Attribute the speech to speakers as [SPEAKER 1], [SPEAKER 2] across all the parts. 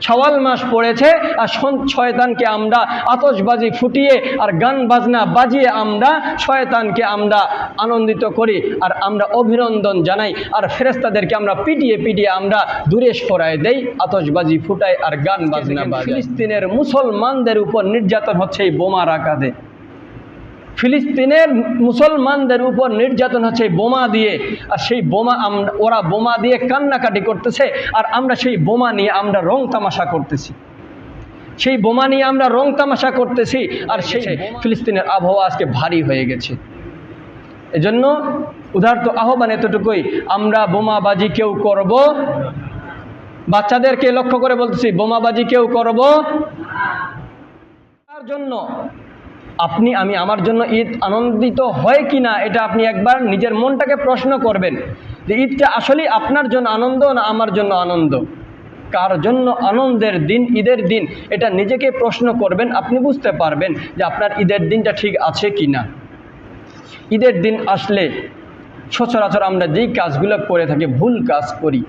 [SPEAKER 1] সওয়াল মাস পড়েছে আর শয়তানকে আমরা আতসবাজি ফুটিয়ে আর গান বাজনা বাজিয়ে আমরা শয়তানকে আমরা আনন্দিত করি আর আমরা অভিনন্দন জানাই আর ফেরেস্তাদেরকে আমরা পিটিয়ে পিটিয়ে আমরা দূরে সরায় দেই আতসবাজি ফুটাই আর গান বাজনা বাজাই ফিলিস্তিনের মুসলমানদের উপর নির্যাতন হচ্ছে এই বোমার আঘাতে ফিলিস্তিনের মুসলমানদের উপর নির্যাতন হচ্ছে বোমা দিয়ে আর সেই বোমা আমরা ওরা বোমা দিয়ে কান্নাকাটি করতেছে আর আমরা সেই বোমা নিয়ে আমরা রং তামাশা করতেছি। সেই বোমা নিয়ে আমরা রং তামাশা করতেছি আর সেই ফিলিস্তিনের আবহাওয়া আজকে ভারী হয়ে গেছে। এজন্য উদাহরত আহ্বান এতটুকুই আমরা বোমাবাজি কেউ করব? বাচ্চাদেরকে লক্ষ্য করে বলতেছি বোমাবাজি কেউ করব? তার জন্য? আপনি, আমি আমার জন্য ঈদ আনন্দিত হয় কি না, এটা আপনি একবার নিজের মনটাকে প্রশ্ন করবেন যে ঈদটা আসলেই আপনার জন্য আনন্দ না আমার জন্য আনন্দ? কার জন্য আনন্দের দিন, ঈদের দিন? এটা নিজেকে প্রশ্ন করবেন, আপনি বুঝতে পারবেন যে আপনার ঈদের দিনটা ঠিক আছে কি না। ঈদের দিন আসলে সচরাচর আমরা যেই কাজগুলো করে থাকি, ভুল কাজ করি।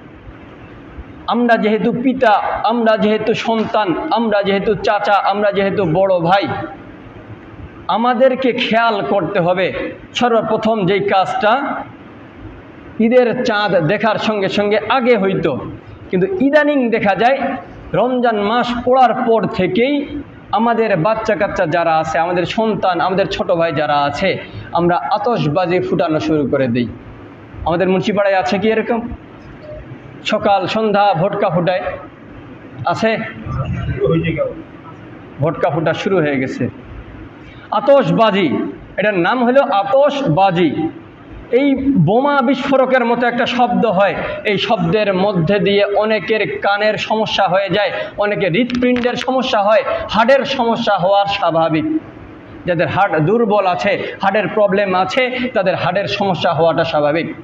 [SPEAKER 1] আমরা যেহেতু পিতা, আমরা যেহেতু সন্তান, আমরা যেহেতু চাচা, আমরা যেহেতু বড় ভাই আমাদেরকে খেয়াল করতে হবে। সর্বপ্রথম যেই কাজটা, ঈদের চাঁদ দেখার সঙ্গে সঙ্গে আগে হইতো। কিন্তু ইদানিং দেখা যায়, রমজান মাস পড়ার পর থেকেই আমাদের বাচ্চা কাচ্চা যারা আছে, আমাদের সন্তান, আমাদের ছোট ভাই যারা আছে, আমরা আতশবাজি ফুটানো শুরু করে দিই। আমাদের মুন্সিপাড়ায় আছে কি এরকম? সকাল, সন্ধ্যা ভোটকা ফুটায়। আছে? ভোটকা ফুটা শুরু হয়ে গেছে। আতশবাজি। এটার নাম হলো আতসবাজি এই বোমা বিস্ফোরকের মতো একটা শব্দ হয়। এই শব্দের মধ্যে দিয়ে অনেকের কানের সমস্যা হয়ে যায়, অনেকের হৃৎপিণ্ডের সমস্যা হয় হার্টের সমস্যা হওয়ার স্বাভাবিক। যাদের হার্ট দুর্বল আছে হার্টের প্রবলেম আছে, তাদের হার্টের সমস্যা হওয়াটা স্বাভাবিক।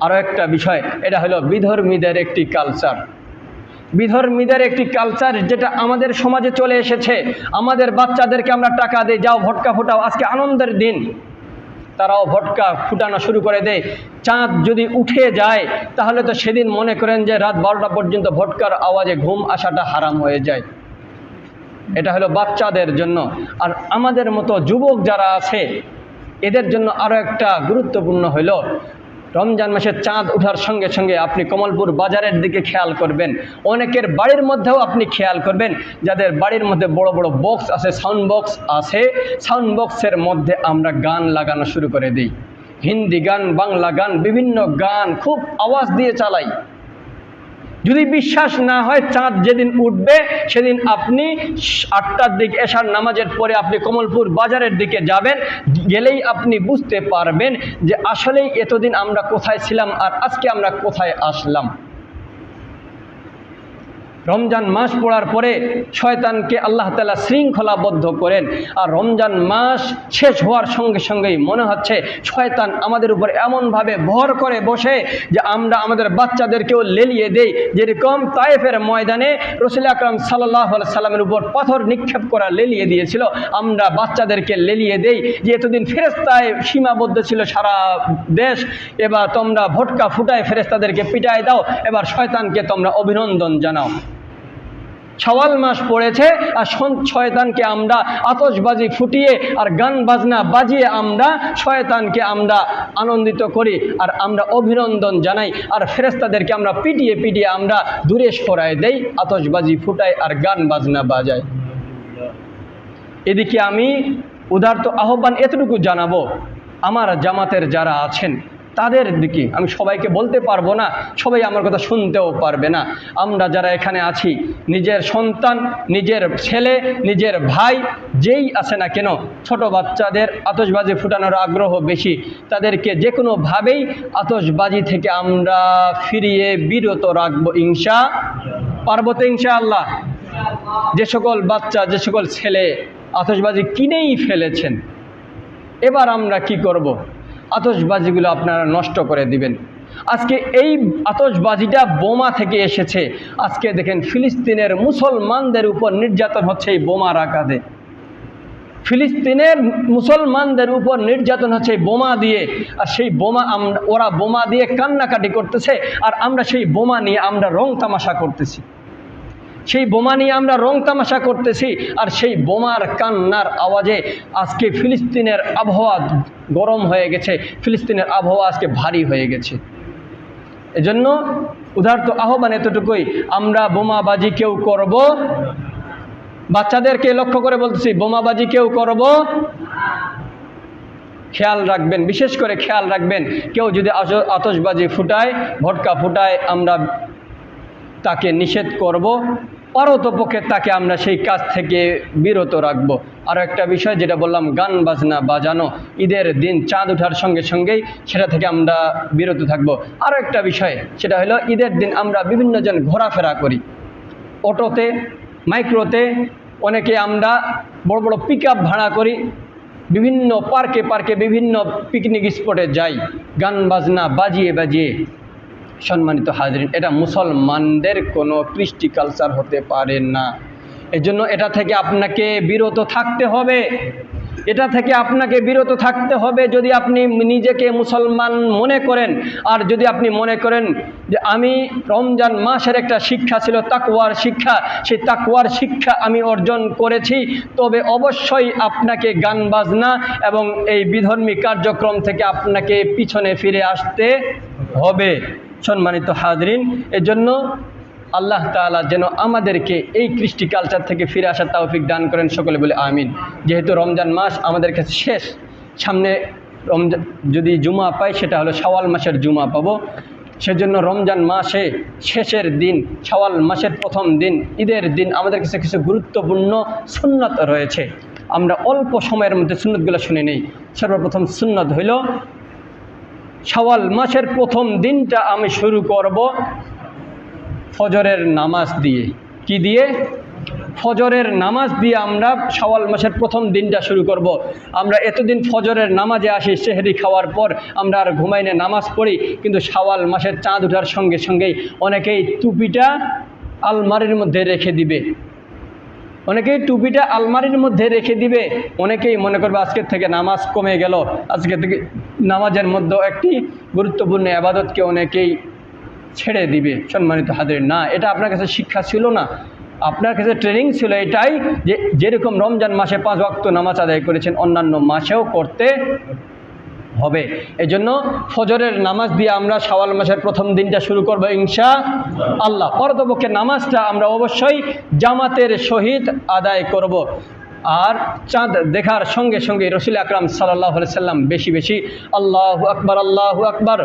[SPEAKER 1] আরও একটা বিষয়, এটা হলো বিধর্মীদের একটি কালচার। বিধর্মীদের একটি কালচার যেটা আমাদের সমাজে চলে এসেছে। আমাদের বাচ্চাদেরকে আমরা টাকা দিই, যাও ভটকা ফুটাও, আজকে আনন্দের দিন। তারাও ভটকা ফুটানো শুরু করে দেয়। চাঁদ যদি উঠে যায়, তাহলে তো সেদিন মনে করেন যে রাত বারোটা পর্যন্ত ভটকার আওয়াজে ঘুম আসাটা হারাম হয়ে যায়। এটা হলো বাচ্চাদের জন্য। আর আমাদের মতো যুবক যারা আছে, এদের জন্য আরও একটা গুরুত্বপূর্ণ হলো রমজান মাসের চাঁদ ওঠার সঙ্গে সঙ্গে আপনি কমলপুর বাজারের দিকে খেয়াল করবেন। অনেকের বাড়ির মধ্যেও আপনি খেয়াল করবেন, যাদের বাড়ির মধ্যে বড় বড় বক্স আছে সাউন্ড বক্স আছে। সাউন্ড বক্সের মধ্যে আমরা গান লাগানো শুরু করে দিই। হিন্দি গান, বাংলা গান, বিভিন্ন গান খুব আওয়াজ দিয়ে চালাই। যদি বিশ্বাস না হয়, চাঁদ যেদিন উঠবে, সেদিন আপনি আটটার দিকে এশার নামাজের পরে আপনি কমলপুর বাজারের দিকে যাবেন। গেলেই আপনি বুঝতে পারবেন যে আসলেই এতদিন আমরা কোথায় ছিলাম আর আজকে আমরা কোথায় আসলাম। রমজান মাস পড়ার পরে শয়তানকে আল্লাহ তালা শৃঙ্খলাবদ্ধ করেন। আর রমজান মাস শেষ হওয়ার সঙ্গে সঙ্গেই মনে হচ্ছে শয়তান আমাদের উপর এমনভাবে ভর করে বসে যে আমরা আমাদের বাচ্চাদেরকেও লেলিয়ে দেই। যেরকম তায়েফের ময়দানে রসুল আকরম সাল্লাহ সাল্লামের উপর পাথর নিক্ষেপ করা লেলিয়ে দিয়েছিল। আমরা বাচ্চাদেরকে লেলিয়ে দেই। যে এতদিন ফেরেস্তায় সীমাবদ্ধ ছিল সারা দেশ, এবার তোমরা ভটকা ফুটায় ফেরেস্তাদেরকে পিটায় দাও। এবার শয়তানকে তোমরা অভিনন্দন জানাও। সওয়াল মাস পড়েছে আর শয়তানকে আমরা আতসবাজি ফুটিয়ে আর গান বাজনা বাজিয়ে আমরা শয়তানকে আমরা আনন্দিত করি আর আমরা অভিনন্দন জানাই আর ফেরেস্তাদেরকে আমরা পিটিয়ে পিটিয়ে আমরা দূরে সরায় দেই আতসবাজি ফুটাই আর গান বাজনা বাজাই। এদিকে আমি উদার্ত আহ্বান এতটুকু জানাব, আমার জামাতের যারা আছেন তাদের দিকে আমি সবাইকে বলতে পারব না, সবাই আমার কথা শুনতেও পারবে না। আমরা যারা এখানে আছি, নিজের সন্তান, নিজের ছেলে, নিজের ভাই, যেই আছে না কেন, ছোট বাচ্চাদের আতসবাজি ফুটানোর আগ্রহ বেশি। তাদেরকে যে কোনোভাবেই আতসবাজি থেকে আমরা ফিরিয়ে বিরত রাখব ইংসা পারব তো ইনশাআল্লাহ। যে সকল বাচ্চা, যে সকল ছেলে আতসবাজি কিনেই ফেলেছেন, এবার আমরা কি করব। আতশবাজিগুলো আপনারা নষ্ট করে দিবেন। আজকে এই আতশবাজিটা বোমা থেকে এসেছে। আজকে দেখেন, ফিলিস্তিনের মুসলমানদের উপর নির্যাতন হচ্ছে এই বোমার আঘাতে ফিলিস্তিনের মুসলমানদের উপর নির্যাতন হচ্ছে বোমা দিয়ে। আর সেই বোমা আমরা ওরা বোমা দিয়ে কান্নাকাটি করতেছে। আর আমরা সেই বোমা নিয়ে আমরা রং তামাশা করতেছি। সেই বোমা নিয়ে আমরা রং তামাশা করতেছি, আর সেই বোমার কান্নার আওয়াজে আজকে ফিলিস্তিনের আবহাওয়া গরম হয়ে গেছে, ফিলিস্তিনের আবহাওয়া আজকে ভারী হয়ে গেছে। এজন্য উদার্ত আহ্বান এতটুকুই, আমরা বোমাবাজি কেউ করব? বাচ্চাদেরকে লক্ষ্য করে বলতেছি, বোমাবাজি কেউ করব? খেয়াল রাখবেন, বিশেষ করে খেয়াল রাখবেন, কেউ যদি আতশবাজি ফুটায়, ভটকা ফুটায়, আমরা তাকে নিষেধ করব। পারতপক্ষে তাকে আমরা সেই কাজ থেকে বিরত রাখব। আর একটা বিষয় যেটা বললাম, গান বাজনা বাজানো, ঈদের দিন চাঁদ ওঠার সঙ্গে সঙ্গেই সেটা থেকে আমরা বিরত থাকব। আরও একটা বিষয় সেটা হলো, ঈদের দিন আমরা বিভিন্ন জন ঘোরাফেরা করি। অটোতে, মাইক্রোতে অনেকে আমরা বড় বড় পিক ভাড়া করি। বিভিন্ন পার্কে পার্কে বিভিন্ন পিকনিক স্পটে যাই। গান বাজনা বাজিয়ে বাজিয়ে সম্মানিত হাজরিন, এটা মুসলমানদের কোনো কৃষ্টি কালচার হতে পারে না। এজন্য এটা থেকে আপনাকে বিরত থাকতে হবে। এটা থেকে আপনাকে বিরত থাকতে হবে যদি আপনি নিজেকে মুসলমান মনে করেন। আর যদি আপনি মনে করেন যে আমি রমজান মাসের একটা শিক্ষা ছিল তাকুয়ার শিক্ষা। সেই তাকুয়ার শিক্ষা আমি অর্জন করেছি। তবে অবশ্যই আপনাকে গান বাজনা এবং এই বিধর্মী কার্যক্রম থেকে আপনাকে পিছনে ফিরে আসতে হবে। সম্মানিত হাজরিন, এজন্য আল্লাহ তাআলা যেন আমাদেরকে এই কৃষ্টি কালচার থেকে ফিরে আসার তাওফিক দান করেন, সকলে বলে আমিন। যেহেতু রমজান মাস আমাদের কাছে শেষ, সামনে রমজান, যদি জুমা পাই, সেটা হলো শাওয়াল মাসের জুমা পাবো। সেজন্য রমজান মাসে শেষের দিন, শাওয়াল মাসের প্রথম দিন, ঈদের দিন আমাদের কাছে কিছু গুরুত্বপূর্ণ সুন্নত রয়েছে। আমরা অল্প সময়ের মধ্যে সুন্নতগুলো শুনে নেই। সর্বপ্রথম সুন্নত হইল শাওয়াল মাসের প্রথম দিনটা আমি শুরু করব ফজরের নামাজ দিয়ে। কি দিয়ে? ফজরের নামাজ দিয়ে আমরা শাওয়াল মাসের প্রথম দিনটা শুরু করব। আমরা এতদিন ফজরের নামাজে আসি, সেহেরি খাওয়ার পর আমরা আর ঘুমাইনে নামাজ পড়ি, কিন্তু শাওয়াল মাসের চাঁদ ওঠার সঙ্গে সঙ্গেই অনেকেই টুপিটা আলমারির মধ্যে রেখে দিবে। অনেকেই টুপিটা আলমারির মধ্যে রেখে দিবে, অনেকেই মনে করবে আজকের থেকে নামাজ কমে গেল, আজকে থেকে নামাজের মধ্যে একটি গুরুত্বপূর্ণ আবাদতকে অনেকেই ছেড়ে দিবে, সম্মানিত হাজির। না, এটা আপনার কাছে শিক্ষা ছিল না। আপনার কাছে ট্রেনিং ছিল এটাই যে যেরকম রমজান মাসে পাঁচ ওয়াক্ত নামাজ আদায় করেছেন, অন্যান্য মাসেও করতে হবে। এই জন্য ফজরের নামাজ দিয়ে আমরা শাওয়াল মাসের প্রথম দিনটা শুরু করব ইনশা আল্লাহ পরতপক্ষে নামাজটা আমরা অবশ্যই জামাতের সহিত আদায় করব। আর চাঁদ দেখার সঙ্গে সঙ্গে রসুল আকরাম সাল্লাহ সাল্লাম বেশি বেশি আল্লাহ আকবর আল্লাহ আকবর,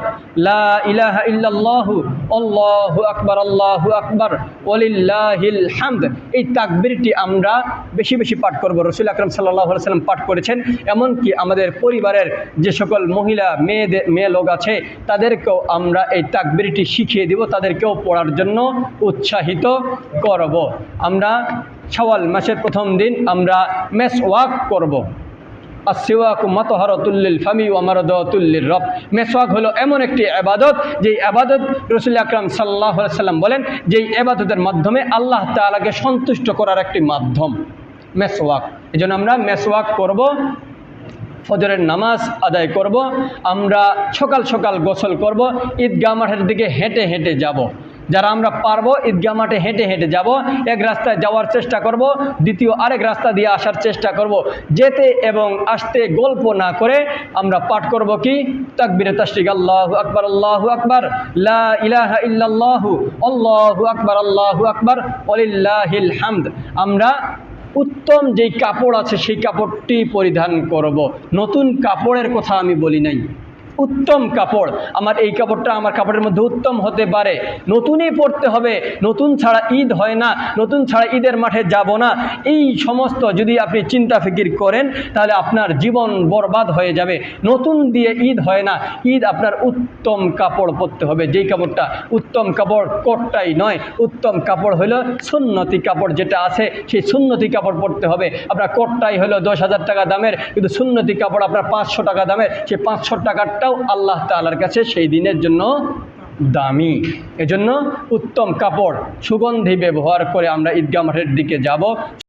[SPEAKER 1] লা ইলাহা ইল্লাল্লাহু, আল্লাহু আকবর আল্লাহু আকবর ওলিল্লাহিল হামদ। এই তাকবীরটি আমরা বেশি বেশি পাঠ করব। রসুল আকরাম সাল্লাহ সাল্লাম পাঠ করেছেন, এমনকি আমাদের পরিবারের যে সকল মহিলা মেয়েদের মেয়ে লোক আছে, তাদেরকেও আমরা এই তাকবীরটি শিখিয়ে দিব, তাদেরকেও পড়ার জন্য উৎসাহিত করব। আমরা শাওয়াল মাসের প্রথম দিন আমরা মেস ওয়াক করব। আসিওয়াকু মতহরতুল্লিল ফামি ওয়ামারদতুল্লিল রব। মেসওয়াক হলো এমন একটি আবাদত যেই আবাদত রসুল আকরাম সাল্লাহ সাল্লাম বলেন, যেই আবাদতের মাধ্যমে আল্লাহ তাআলাকে সন্তুষ্ট করার একটি মাধ্যম, মেসওয়াক। এই জন্য আমরা মেসওয়াক করব, ফজরের নামাজ আদায় করব, আমরা সকাল সকাল গোসল করব, ঈদগাহ মাঠের দিকে হেঁটে হেঁটে যাব। যারা আমরা পারব ঈদগাহ মাঠে হেঁটে হেঁটে যাব, এক রাস্তায় যাওয়ার চেষ্টা করব, দ্বিতীয় আরেক রাস্তা দিয়ে আসার চেষ্টা করব। যেতে এবং আসতে গল্প না করে আমরা পাঠ করব কি? তাকবিরে তাশরিক, আল্লাহ আকবার আল্লাহ আকবার ইলাহা ইল্লাল্লাহু, আল্লাহু আকবার আল্লাহু আকবার, ওয়ালিল্লাহিল হামদ। আমরা উত্তম যেই কাপড় আছে সেই কাপড়টি পরিধান করব। নতুন কাপড়ের কথা আমি বলি নাই। উত্তম কাপড়। আমার এই কাপড়টা আমার কাপড়ের মধ্যে উত্তম হতে পারে। নতুনই পড়তে হবে। নতুন ছাড়া ঈদ হয় না। নতুন ছাড়া ঈদের মাঠে যাব না। এই সমস্ত যদি আপনি চিন্তা ফিকির করেন, তাহলে আপনার জীবন বরবাদ হয়ে যাবে। নতুন দিয়ে ঈদ হয় না। ঈদ আপনার উত্তম কাপড় পরতে হবে। যেই কাপড়টা উত্তম কাপড় কোটটাই নয়। উত্তম কাপড় হলো সুন্নতি কাপড় যেটা আছে, সেই সুন্নতি কাপড় পরতে হবে। আপনার কোটটাই হলো দশ হাজার টাকা দামের, কিন্তু সুন্নতি কাপড় আপনার পাঁচশো টাকা দামের। সেই পাঁচশো টাকারটাও আল্লাহ তালার কাছে সেই দিনের জন্য দামি। এজন্য উত্তম কাপড়, সুগন্ধি ব্যবহার করে আমরা ঈদগাহ মাঠের দিকে যাব।